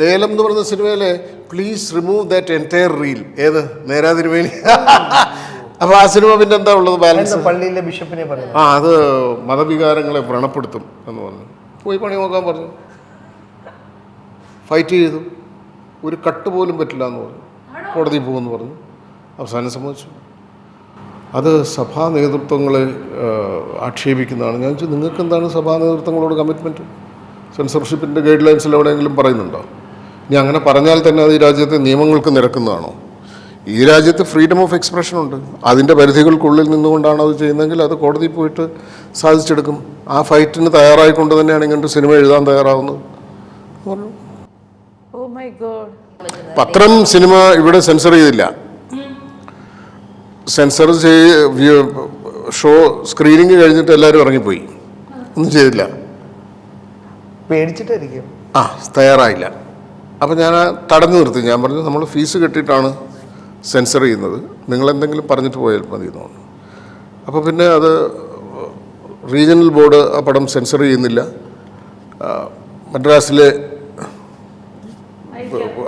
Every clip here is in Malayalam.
ലേലം എന്ന് പറയുന്ന സിനിമയിലെ please remove that entire reel ഏത്? നേരാതിരുവേണി അപ്പൊ ആ സിനിമ പിന്നെ എന്താ ഉള്ളത് ബാലൻസ് പള്ളിയിലെ ബിഷപ്പിനെ പറഞ്ഞു ആ അത് മതവികാരങ്ങളെ വ്രണപ്പെടുത്തും എന്ന് പറഞ്ഞു. പോയി പണി നോക്കാൻ പറഞ്ഞു. ഫൈറ്റ് ചെയ്തു. ഒരു കട്ട് പോലും പറ്റില്ല എന്ന് പറഞ്ഞു. കോടതി പോകുമെന്ന് പറഞ്ഞു. അവസാനം സംഭവിച്ചു അത് സഭാ നേതൃത്വങ്ങളെ ആക്ഷേപിക്കുന്നതാണ്. ഞാൻ ചോദിച്ചു നിങ്ങൾക്ക് എന്താണ് സഭാ നേതൃത്വങ്ങളോട് കമ്മിറ്റ്മെന്റ് സെൻസർഷിപ്പിന്റെ ഗൈഡ് ലൈൻസിൽ എവിടെയെങ്കിലും പറയുന്നുണ്ടോ? ഇനി അങ്ങനെ പറഞ്ഞാൽ തന്നെ അത് ഈ രാജ്യത്തെ നിയമങ്ങൾക്ക് നിരക്കുന്നതാണോ? ഈ രാജ്യത്ത് ഫ്രീഡം ഓഫ് എക്സ്പ്രഷൻ ഉണ്ട്. അതിന്റെ പരിധികൾക്കുള്ളിൽ നിന്നുകൊണ്ടാണ് അത് ചെയ്യുന്നതെങ്കിൽ അത് കോടതിയിൽ പോയിട്ട് സാധിച്ചെടുക്കും. ആ ഫൈറ്റിന് തയ്യാറായിക്കൊണ്ട് തന്നെയാണ് ഇങ്ങനത്തെ സിനിമ എഴുതാൻ തയ്യാറാവുന്നത്. Oh my god. പത്രം സിനിമ ഇവിടെ സെൻസർ ചെയ്തില്ല. സെൻസർ ചെയ് ഷോ സ്ക്രീനിങ് കഴിഞ്ഞിട്ട് എല്ലാവരും ഇറങ്ങിപ്പോയി. ഒന്നും ചെയ്തില്ല. പേടിച്ചിട്ടായിരിക്കും. ആ തയ്യാറായില്ല. അപ്പം ഞാൻ തടഞ്ഞു നിർത്തി. ഞാൻ പറഞ്ഞു നമ്മൾ ഫീസ് കെട്ടിയിട്ടാണ് സെൻസർ ചെയ്യുന്നത്. നിങ്ങൾ എന്തെങ്കിലും പറഞ്ഞിട്ട് പോയാൽ മതി എന്ന് പറഞ്ഞു. അപ്പോൾ പിന്നെ അത് റീജിയണൽ ബോർഡ് ആ പടം സെൻസർ ചെയ്യുന്നില്ല. മദ്രാസിലെ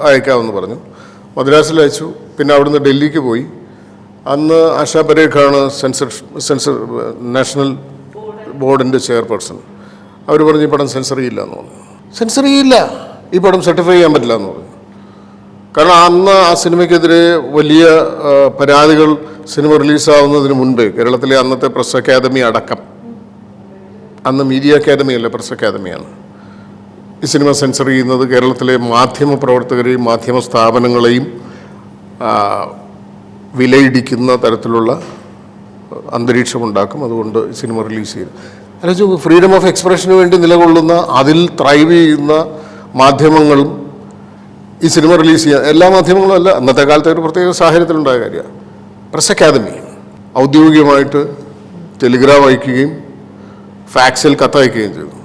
അയക്കാമെന്ന് പറഞ്ഞു. മദ്രാസിൽ അയച്ചു. പിന്നെ അവിടുന്ന് ഡൽഹിക്ക് പോയി. അന്ന് ആശാ പരേഖാണ് സെൻസർ സെൻസർ നാഷണൽ ബോർഡിന്റെ ചെയർപേഴ്സൺ. അവർ പറഞ്ഞു ഈ പടം സെൻസർ ചെയ്യില്ല എന്ന് പറഞ്ഞു. സെൻസർ ചെയ്യില്ല. ഈ പടം സർട്ടിഫൈ ചെയ്യാൻ പറ്റില്ല എന്ന് പറഞ്ഞു. കാരണം അന്ന് ആ സിനിമയ്ക്കെതിരെ വലിയ പരാതികൾ സിനിമ റിലീസാവുന്നതിന് മുൻപ് കേരളത്തിലെ അന്നത്തെ പ്രസ് അക്കാദമി അടക്കം. അന്ന് മീഡിയ അക്കാദമി അല്ല പ്രസ് അക്കാദമിയാണ് ഈ സിനിമ സെൻസർ ചെയ്യുന്നത് കേരളത്തിലെ മാധ്യമ പ്രവർത്തകരെയും മാധ്യമ സ്ഥാപനങ്ങളെയും വിലയിടിക്കുന്ന തരത്തിലുള്ള അന്തരീക്ഷമുണ്ടാക്കും. അതുകൊണ്ട് സിനിമ റിലീസ് ചെയ്തു. അല്ല ഫ്രീഡം ഓഫ് എക്സ്പ്രഷന് വേണ്ടി നിലകൊള്ളുന്ന അതിൽ ത്രൈവ് ചെയ്യുന്ന മാധ്യമങ്ങളും ഈ സിനിമ റിലീസ് ചെയ്യാൻ എല്ലാ മാധ്യമങ്ങളും അല്ല അന്നത്തെ കാലത്തെ ഒരു പ്രത്യേക സാഹചര്യത്തിലുണ്ടായ കാര്യമാണ്. പ്രസ് അക്കാദമി ഔദ്യോഗികമായിട്ട് ടെലിഗ്രാം അയക്കുകയും ഫാക്സിൽ കത്തയക്കുകയും ചെയ്തു.